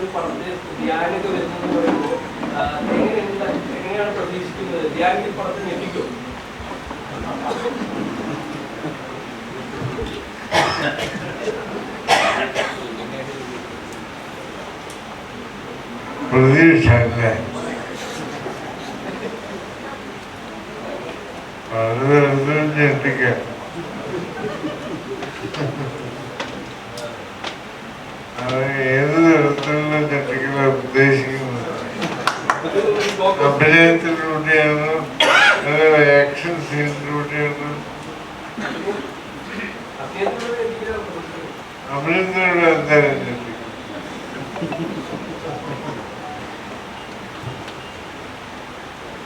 ഒരു പടത്തിൽ ധ്യാനൊക്കെ വരുന്നതെന്ന് പറയുമ്പോൾ എങ്ങനെയാണ് പ്രതീക്ഷിക്കുന്നത്? പ്രതീക്ഷയൊക്കെ അത് ഞെട്ടിക്കാം? അത് ഏത് ഞെട്ടിക്കല ഉദ്ദേശിക്കുന്നത് അഭിനയത്തിലൂടെയാണ് ആക്ഷൻ സീനിലൂടെയാണ് അഭിനന്ദനോട് എന്തായാലും ഞെട്ടിക്കും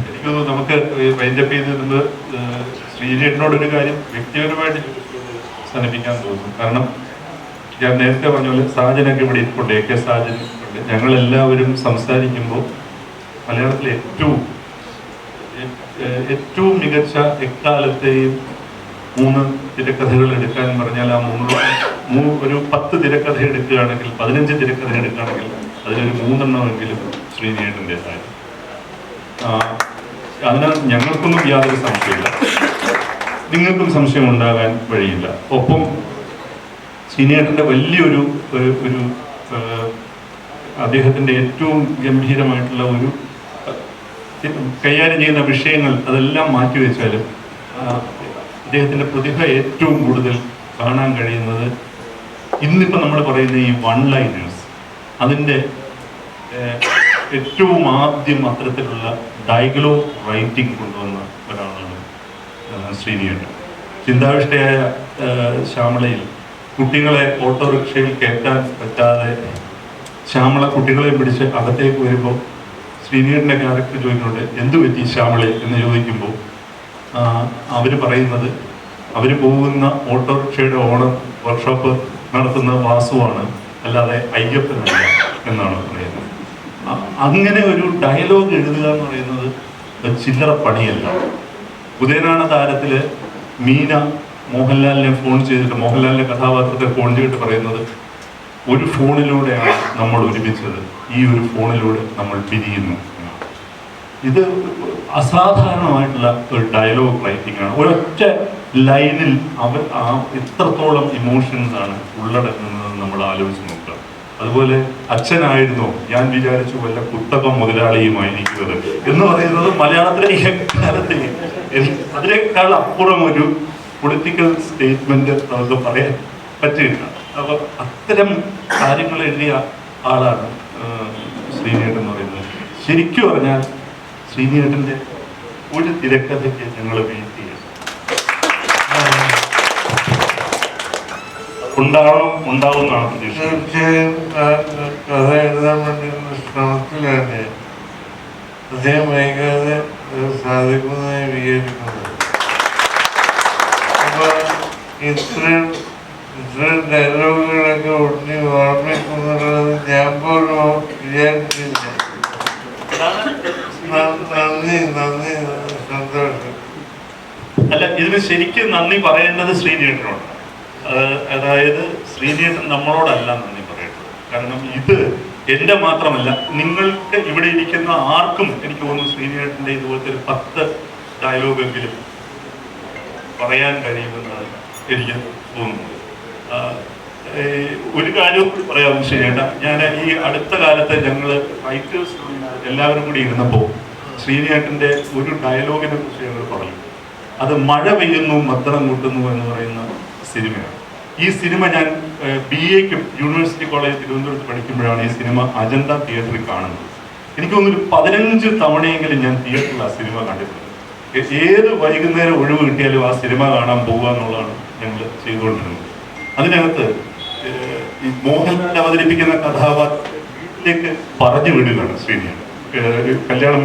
എനിക്ക് തോന്നുന്നു നമുക്ക് വൈൻഡപ്പ് ചെയ്ത് നിന്ന് ശ്രീജേട്ടനോടൊരു കാര്യം വ്യക്തിപരമായിട്ട് സമീപിക്കാൻ തോന്നുന്നു. കാരണം ഞാൻ നേരത്തെ പറഞ്ഞ പോലെ സാജനൊക്കെ ഇവിടെ ഇരിപ്പുണ്ട് എ കെ സാജൻ ഞങ്ങളെല്ലാവരും സംസാരിക്കുമ്പോൾ മലയാളത്തിലെ ഏറ്റവും ഏറ്റവും മികച്ച എക്കാലത്തെയും മൂന്ന് തിരക്കഥകൾ എടുക്കാൻ പറഞ്ഞാൽ ആ മൂന്ന് ഒരു പത്ത് തിരക്കഥ എടുക്കുകയാണെങ്കിൽ പതിനഞ്ച് തിരക്കഥ എടുക്കുകയാണെങ്കിൽ അതിലൊരു മൂന്നെണ്ണമെങ്കിലും ശ്രീനേട്ടന്റെതായിരുന്നു ആ, അതിന് ഞങ്ങൾക്കൊന്നും യാതൊരു സംശയമില്ല നിങ്ങൾക്കും സംശയം ഉണ്ടാകാൻ വഴിയില്ല. ഒപ്പം ശ്രീനേട്ടന്റെ വലിയൊരു ഒരു അദ്ദേഹത്തിന്റെ ഏറ്റവും ഗംഭീരമായിട്ടുള്ള ഒരു കൈകാര്യം ചെയ്യുന്ന വിഷയങ്ങൾ അതെല്ലാം മാറ്റിവെച്ചാലും അദ്ദേഹത്തിന്റെ പ്രതിഭ ഏറ്റവും കൂടുതൽ കാണാൻ കഴിയുന്നത് ഇന്നിപ്പോൾ നമ്മൾ പറയുന്ന ഈ വൺ ലൈനേഴ്സ് അതിന്റെ ഏറ്റവും ആദ്യം അത്തരത്തിലുള്ള ഡയഗ്ലോഗ് റൈറ്റിംഗ് കൊണ്ടുവന്ന ഒരാളാണ് ശ്രീനിയേട്ടൻ. ചിന്താവിഷ്ടയായ ശ്യാമളയിൽ കുട്ടികളെ ഓട്ടോറിക്ഷയിൽ കയറ്റാൻ പറ്റാതെ ശ്യാമള കുട്ടികളെ പിടിച്ച് അകത്തേക്ക് വരുമ്പോൾ ശ്രീനിയേട്ടന്റെ ക്യാരക്ടർ ചോദിക്കുന്നുണ്ട് എന്തു പറ്റി ശ്യാമളെ? എന്ന് ചോദിക്കുമ്പോൾ അവർ പറയുന്നത് അവർ പോകുന്ന ഓട്ടോറിക്ഷയുടെ ഓണർ വർക്ക്ഷോപ്പ് നടത്തുന്ന വാസുവാണ് അല്ലാതെ അയ്യപ്പനല്ല എന്നാണ് പറയുന്നത്. അങ്ങനെ ഒരു ഡയലോഗ് എഴുതുക എന്ന് പറയുന്നത് ചില്ലറ പണിയല്ല. ഉദയനാണ താരത്തിൽ മീന മോഹൻലാലിനെ ഫോൺ ചെയ്തിട്ട് മോഹൻലാലിന്റെ കഥാപാത്രത്തെ ഫോൺ ചെയ്തിട്ട് പറയുന്നത് ഒരു ഫോണിലൂടെയാണ് നമ്മൾ ഒരുമിച്ചത്. ഈ ഒരു ഫോണിലൂടെ നമ്മൾ പിരിയുന്നു. ഇത് അസാധാരണമായിട്ടുള്ള ഒരു ഡയലോഗ് റൈറ്റിംഗ് ആണ്. ഒരൊറ്റ ലൈനിൽ അവർ ആ എത്രത്തോളം ഇമോഷൻസ് ആണ് ഉള്ളടങ്ങുന്നത് നമ്മൾ ആലോചിച്ച് നോക്കുക. അതുപോലെ അച്ഛനായിരുന്നു ഞാൻ വിചാരിച്ചു വല്ല കുത്തകം മുതലാളിയുമായിരിക്കുന്നത് എന്ന് പറയുന്നത് മലയാളത്തിലെ ഈ കാലത്തെ അതിനേക്കാൾ അപ്പുറം ഒരു പൊളിറ്റിക്കൽ സ്റ്റേറ്റ്മെന്റ് നമുക്ക് പറയാൻ പറ്റില്ല അപ്പൊ അത്തരം കാര്യങ്ങൾ എഴുതിയ ആളാണ് ശ്രീനേട്ടൻ എന്ന് പറയുന്നത്. ശരിക്കും പറഞ്ഞാൽ ശ്രീനേട്ടന്റെ ഒരു തിരക്കഥയ്ക്ക് ഞങ്ങൾ വെയിറ്റ് ഉണ്ടാവണം ഉണ്ടാവുമെന്നാണ് തീർച്ചയായും കഥ എഴുതാൻ വേണ്ടിയുള്ള ശ്രമത്തിലാണ്. അദ്ദേഹം വൈകാതെ സാധിക്കുന്നതായി വിചാരിക്കുന്നത്. അപ്പൊ ഇത്രയും ഇത്രയും ഡയലോഗുകളൊക്കെ ഉണ്ണി ഓർമ്മിക്കുന്നുള്ളത് ഞാൻ പോലും വിചാരിച്ചില്ല. നന്ദി നന്ദി സന്തോഷം. അല്ല ഇതിന് ശരിക്കും നന്ദി പറയേണ്ടത് ശ്രീനേട്ടനോട് അതായത് ശ്രീനേട്ടൻ നമ്മളോടല്ല നന്ദി പറയേണ്ടത്. കാരണം ഇത് എന്റെ മാത്രമല്ല നിങ്ങൾക്ക് ഇവിടെ ഇരിക്കുന്ന ആർക്കും എനിക്ക് തോന്നുന്നു ശ്രീനേട്ടന്റെ ഇതുപോലത്തെ ഒരു പത്ത് ഡയലോഗെങ്കിലും പറയാൻ കഴിയുമെന്നാണ് എനിക്ക് തോന്നുന്നത് ഒരു കാര്യവും കൂടി പറയാം ശരിയേട്ട ഞാൻ ഈ അടുത്ത കാലത്ത് ഞങ്ങൾ ഫൈറ്റേഴ്സ് എല്ലാവരും കൂടി ഇരുന്നപ്പോൾ ശ്രീനേട്ടന്റെ ഒരു ഡയലോഗിനെ കുറിച്ച് ഞങ്ങൾ പറഞ്ഞു. അത് മഴ പെയ്യുന്നു മദ്ദളം കൂട്ടുന്നു എന്ന് പറയുന്ന സിനിമയാണ്. ഈ സിനിമ ഞാൻ ബി എക്ക് യൂണിവേഴ്സിറ്റി കോളേജ് തിരുവനന്തപുരത്ത് പഠിക്കുമ്പോഴാണ് ഈ സിനിമ അജന്ത തിയേറ്ററിൽ കാണുന്നത്. എനിക്ക് പതിനഞ്ച് തവണയെങ്കിലും ഞാൻ തിയേറ്ററിൽ ആ സിനിമ കണ്ടിട്ടുണ്ട്. ഏത് വൈകുന്നേരം ഒഴിവ് കിട്ടിയാലും ആ സിനിമ കാണാൻ പോകുക എന്നുള്ളതാണ് ഞങ്ങൾ ചെയ്തുകൊണ്ടിരുന്നത്. അതിനകത്ത് ഈ മോഹൻലാൽ അവതരിപ്പിക്കുന്ന കഥാപാത്രത്തിലേക്ക് പറഞ്ഞു വിടുകയാണ് ശ്രീനിയാണ് കല്യാണം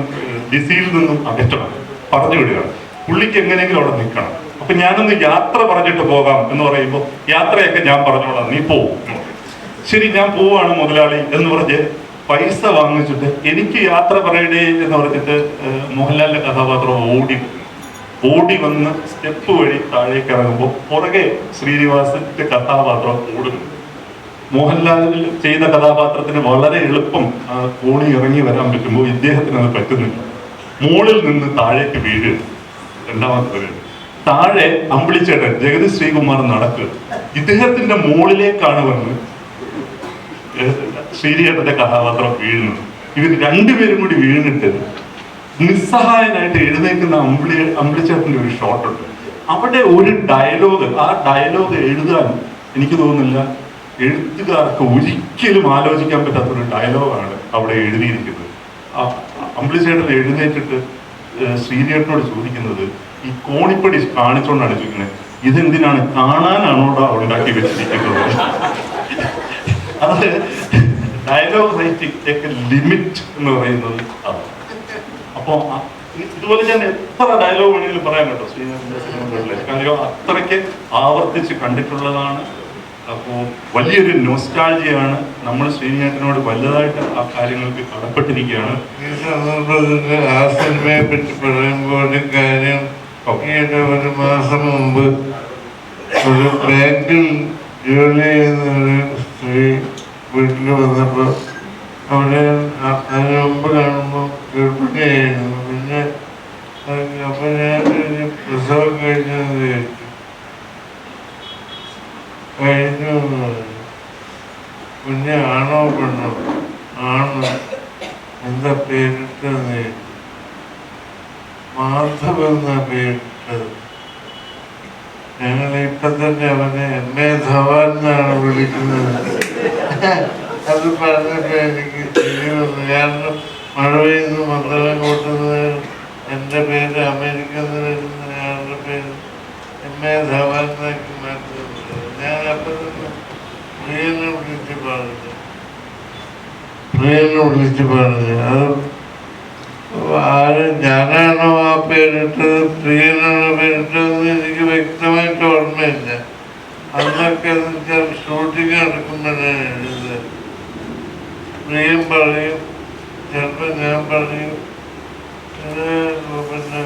ഡിസിയിൽ നിന്നും അകറ്റണം പറഞ്ഞു വിടുകയാണ്. പുള്ളിക്ക് എങ്ങനെയെങ്കിലും അവിടെ നിൽക്കണം. അപ്പൊ ഞാനൊന്ന് യാത്ര പറഞ്ഞിട്ട് പോകാം എന്ന് പറയുമ്പോൾ യാത്രയൊക്കെ ഞാൻ പറഞ്ഞോളാം നീ പോവും ശരി ഞാൻ പോവാണ് മുതലാളി എന്ന് പറഞ്ഞ് പൈസ വാങ്ങിച്ചിട്ട് എനിക്ക് യാത്ര പറയണേ എന്ന് പറഞ്ഞിട്ട് മോഹൻലാലിന്റെ കഥാപാത്രം ഓടി. ഓടി വന്ന് സ്റ്റെപ്പ് വഴി താഴേക്ക് ഇറങ്ങുമ്പോൾ പുറകെ ശ്രീനിവാസന്റെ കഥാപാത്രം ഓടുന്നു മോഹൻലാലിൽ ചെയ്യുന്ന കഥാപാത്രത്തിന് വളരെ എളുപ്പം ഓണി ഇറങ്ങി വരാൻ പറ്റുമ്പോൾ ഇദ്ദേഹത്തിന് അത് പറ്റുന്നില്ല. മുകളിൽ നിന്ന് താഴേക്ക് വീഴുക. രണ്ടാമത്തെ താഴെ അമ്പിളിച്ചേട്ടൻ ജഗതി ശ്രീകുമാർ നടക്കുക. ഇദ്ദേഹത്തിന്റെ മുകളിലേക്കാണ് വന്ന് ശ്രീരിയേട്ടന്റെ കഥാപാത്രം വീഴുന്നത്. ഇവർ രണ്ടുപേരും കൂടി വീണിട്ട് നിസ്സഹായനായിട്ട് എഴുന്നേക്കുന്ന അമ്പിളി അമ്പിളിച്ചേട്ടന്റെ ഒരു ഷോട്ടുണ്ട് അവിടെ ഒരു ഡയലോഗ് ആ ഡയലോഗ് എഴുതാൻ എനിക്ക് തോന്നുന്നില്ല. എഴുത്തുകാർക്ക് ഒരിക്കലും ആലോചിക്കാൻ പറ്റാത്ത ഒരു ഡയലോഗാണ് അവിടെ എഴുതിയിരിക്കുന്നത്. അമ്പിളിച്ചേട്ടൻ എഴുന്നേറ്റിട്ട് ശ്രീനേട്ടനോട് ചോദിക്കുന്നത് ഈ കോണിപ്പടി കാണിച്ചുകൊണ്ടാണ് ചോദിക്കുന്നത്. ഇതെന്തിനാണ്? കാണാനാണോടാ ഉണ്ടാക്കി വെച്ചിരിക്കുന്നത്? അത് ഡയലോഗ് റൈറ്റിംഗ് ലിമിറ്റ് എന്ന് പറയുന്നത് അതാണ് അപ്പോ ഇതുപോലെ ഞാൻ എത്ര ഡയലോഗ് വേണമെങ്കിലും പറയാൻ കേട്ടോ ശ്രീനാഥിന്റെ സിനിമകളിലെ. കാര്യം അത്രയ്ക്ക് ആവർത്തിച്ച് കണ്ടിട്ടുള്ളതാണ്. അപ്പോ വലിയൊരു നോസ്റ്റാൾജിയാണ് നമ്മൾ ശ്രീനാഥിനോട് വലുതായിട്ട് ആ കാര്യങ്ങൾക്ക് കടപ്പെട്ടിരിക്കുകയാണ്. ആ സിനിമയെ പറ്റി പറയുമ്പോൾ കാര്യം ഈയിടെ ഒരു മാസം മുമ്പ് ഒരു ബാങ്കിൽ ജോലി ചെയ്യുന്ന ഒരു സ്ത്രീ വീട്ടിൽ വന്നപ്പോൾ അവിടെ അതിന് മുമ്പ് കാണുമ്പോൾ ഗർഭിണിയായിരുന്നു പിന്നെ അപ്പം ഞാൻ പ്രസവം കഴിഞ്ഞത് കഴിഞ്ഞു കുഞ്ഞ് ആണോ പെണ്ണോ? എന്താ മാധവ് പേരിട്ടത്. ഞങ്ങൾ തന്നെ അവനെ എം. എ. ധവാൻ എന്നാണ് വിളിക്കുന്നത്. അത് പറഞ്ഞപ്പോ എനിക്ക് മഴ പെയ്യുന്നു മന്ദളം കൂട്ടുന്നത് എന്റെ പേര് അമേരിക്കയിൽ വരുന്ന അയാളുടെ പേര് എം എ ധവാനാക്കി മാറ്റുന്നത് ഞാൻ അപ്പം പ്രിയനെ വിളിച്ച് പാടില്ല പ്രിയനെ വിളിച്ച് പാടില്ല അത് ആര് ഞാനാണോ ആ പേരിട്ടത്? പ്രിയനാണോ പേരിട്ടതെന്ന് എനിക്ക് വ്യക്തമായിട്ട് ഓർമ്മയില്ല. അന്നൊക്കെ എന്ന് വെച്ചാൽ ഷൂട്ടിങ് നടക്കുമ്പോഴാണ് എഴുതുന്നത്. പ്രിയം പറയും ചിലപ്പോൾ ഞാൻ പറയും ഇത് പിന്നെ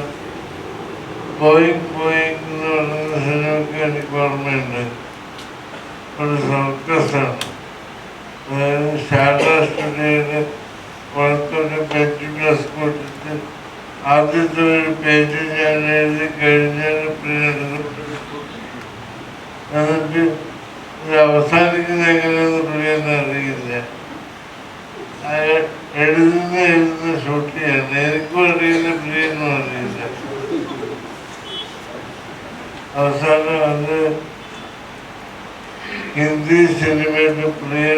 ബോയിങ് ബോയിങ് എന്ന് പറയുന്ന സിനിമയ്ക്ക് എനിക്ക് ഓർമ്മയുണ്ട് ഒരു സർക്കസാണ് അതായത് ശാരദാ സ്റ്റുഡിയോയിൽ പുറത്തൊരു ബെഞ്ച് ഗ്ലാസ് കൊടുത്തിട്ട് ആദ്യത്തെ ഒരു പേജ് ഞാൻ എഴുതി കഴിഞ്ഞാൽ പിന്നെ എന്നിട്ട് ഇത് അവസാനിക്കുന്ന എങ്ങനെയെന്ന് പ്രിയൻ അറിയില്ല അയാൾ എഴുതുന്ന എഴുതുന്ന ഷൂട്ട് ചെയ്യണം എനിക്കും അറിയില്ല പ്രിയനും അറിയില്ല. അവസാനം അത് ഹിന്ദി സിനിമയുടെ പ്രിയ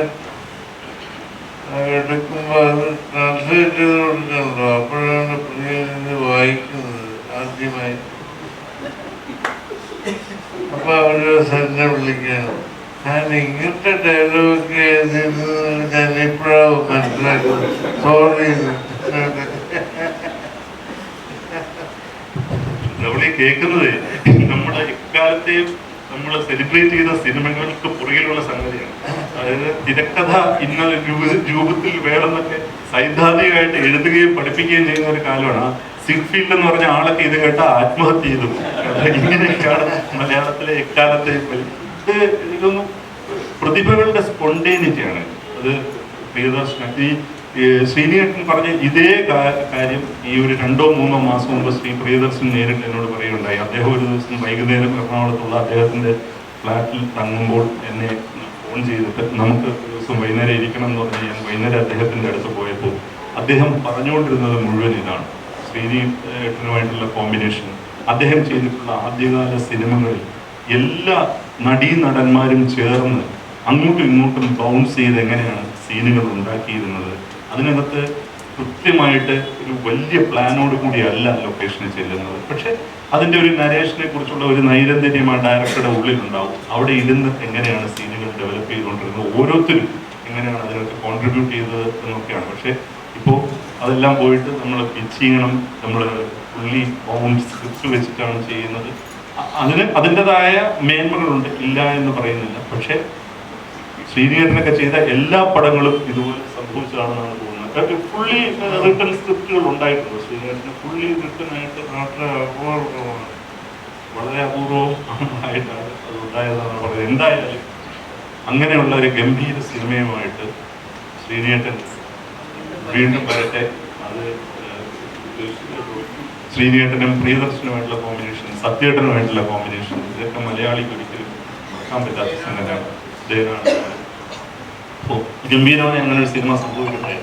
എടുക്കുമ്പോൾ അത് ട്രാൻസ്ലേറ്റ് ചെയ്ത് കൊടുക്കണല്ലോ. അപ്പോഴാണ് പ്രിയ ഇത് വായിക്കുന്നത് ആദ്യമായി. അപ്പൊ അവർ എന്നെ വിളിക്കണം ഞാൻ ഇങ്ങനത്തെ ഡയലോഗ് ഞാൻ സോറി നമ്മൾ നമ്മുടെ എക്കാലത്തെയും നമ്മൾ സെലിബ്രേറ്റ് ചെയ്ത സിനിമകൾക്ക് പുറകിലുള്ള സംഗതിയാണ്. അതായത് തിരക്കഥ ഇന്ന രൂപ- രൂപത്തിൽ വേണമെന്നൊക്കെ സൈദ്ധാന്തികമായിട്ട് എഴുതുകയും പഠിപ്പിക്കുകയും ചെയ്യുന്ന ഒരു കാലമാണ്. സിഗ്ഫീൽഡ് എന്ന് പറഞ്ഞ ആളൊക്കെ ഇത് കേട്ട ആത്മഹത്യ ചെയ്തു ഇങ്ങനെയൊക്കെയാണ് മലയാളത്തിലെ എക്കാലത്തെയും പരി- ഇത് ഇതൊന്നും പ്രതിഭകളുടെ സ്പോണ്ടേനിറ്റിയാണ്. അത് പ്രിയദർശന ഈ ശ്രീനിയേട്ടൻ പറഞ്ഞ ഇതേ കാര്യം ഈ ഒരു രണ്ടോ മൂന്നോ മാസം മുമ്പ് ശ്രീ പ്രിയദർശൻ നേരിട്ട് എന്നോട് പറയുകയുണ്ടായി. അദ്ദേഹം ഒരു ദിവസം വൈകുന്നേരം എറണാകുളത്തുള്ള അദ്ദേഹത്തിന്റെ ഫ്ലാറ്റിൽ തങ്ങുമ്പോൾ എന്നെ ഫോൺ ചെയ്തിട്ട് നമുക്ക് ഒരു ദിവസം വൈകുന്നേരം ഇരിക്കണം എന്ന് പറഞ്ഞ് ഞാൻ വൈകുന്നേരം അദ്ദേഹത്തിന്റെ അടുത്ത് പോയപ്പോൾ അദ്ദേഹം പറഞ്ഞുകൊണ്ടിരുന്നത് മുഴുവൻ ഇതാണ്. ശ്രീനിയേട്ടനുമായിട്ടുള്ള കോമ്പിനേഷൻ. അദ്ദേഹം ചെയ്തിട്ടുള്ള ആദ്യകാല സിനിമകളിൽ എല്ലാ നടീനടന്മാരും ചേർന്ന് അങ്ങോട്ടും ഇങ്ങോട്ടും ബൗൺസ് ചെയ്ത് എങ്ങനെയാണ് സീനുകൾ ഉണ്ടാക്കിയിരുന്നത്? അതിനകത്ത് കൃത്യമായിട്ട് ഒരു വലിയ പ്ലാനോട് കൂടിയല്ല ലൊക്കേഷനിൽ ചെല്ലുന്നത്. പക്ഷെ അതിന്റെ ഒരു നരേഷനെ കുറിച്ചുള്ള ഒരു നൈരന്തര്യം ആ ഡയറക്ടറുടെ ഉള്ളിലുണ്ടാവും. അവിടെ ഇരുന്ന് എങ്ങനെയാണ് സീനുകൾ ഡെവലപ്പ് ചെയ്തുകൊണ്ടിരുന്നത്? ഓരോരുത്തരും എങ്ങനെയാണ് അതിനകത്ത് കോൺട്രിബ്യൂട്ട് ചെയ്തത് എന്നൊക്കെയാണ്. പക്ഷെ ഇപ്പോൾ അതെല്ലാം പോയിട്ട് നമ്മൾ പിച്ച് ചെയ്യണം നമ്മൾ ഫുള്ളി ബൗണ്ട് സ്ക്രിപ്റ്റ് വെച്ചിട്ടാണ് ചെയ്യുന്നത്. അതിന് അതിന്റെതായ മേന്മകളുണ്ട്. ഇല്ല എന്ന് പറയുന്നില്ല. പക്ഷേ ശ്രീനിയേട്ടനൊക്കെ ചെയ്ത എല്ലാ പടങ്ങളും ഇതുപോലെ സംഭവിച്ചതാണെന്നാണ് തോന്നുന്നത്. ഫുള്ളി റിട്ടൺ സ്ക്രിപ്റ്റുകൾ ഉണ്ടായിട്ടുണ്ട്. ശ്രീനിയേട്ടന് ഫുള്ളി റിട്ടൺ ആയിട്ട് നാട്ടിലെ വളരെ അപൂർവം ആയിട്ടാണ് അത് ഉണ്ടായതെന്നാണ് പറയുന്നത്. എന്തായാലും അങ്ങനെയുള്ള ഒരു ഗംഭീര സിനിമയുമായിട്ട് ശ്രീനേട്ടൻ വീണ്ടും വരട്ടെ. അത് ശ്രീനേട്ടനും പ്രിയദർശനുമായിട്ടുള്ള കോമ്പിനേഷൻ സത്യേട്ടനുമായിട്ടുള്ള കോമ്പിനേഷൻ ഇതൊക്കെ മലയാളിക്ക് ഒരിക്കലും മറക്കാൻ പറ്റാത്ത സംഗതിയാണ്. അദ്ദേഹമാണ് അപ്പോൾ ഗംഭീരമായ അങ്ങനെ ഒരു സിനിമ സംഭവിക്കട്ടെ?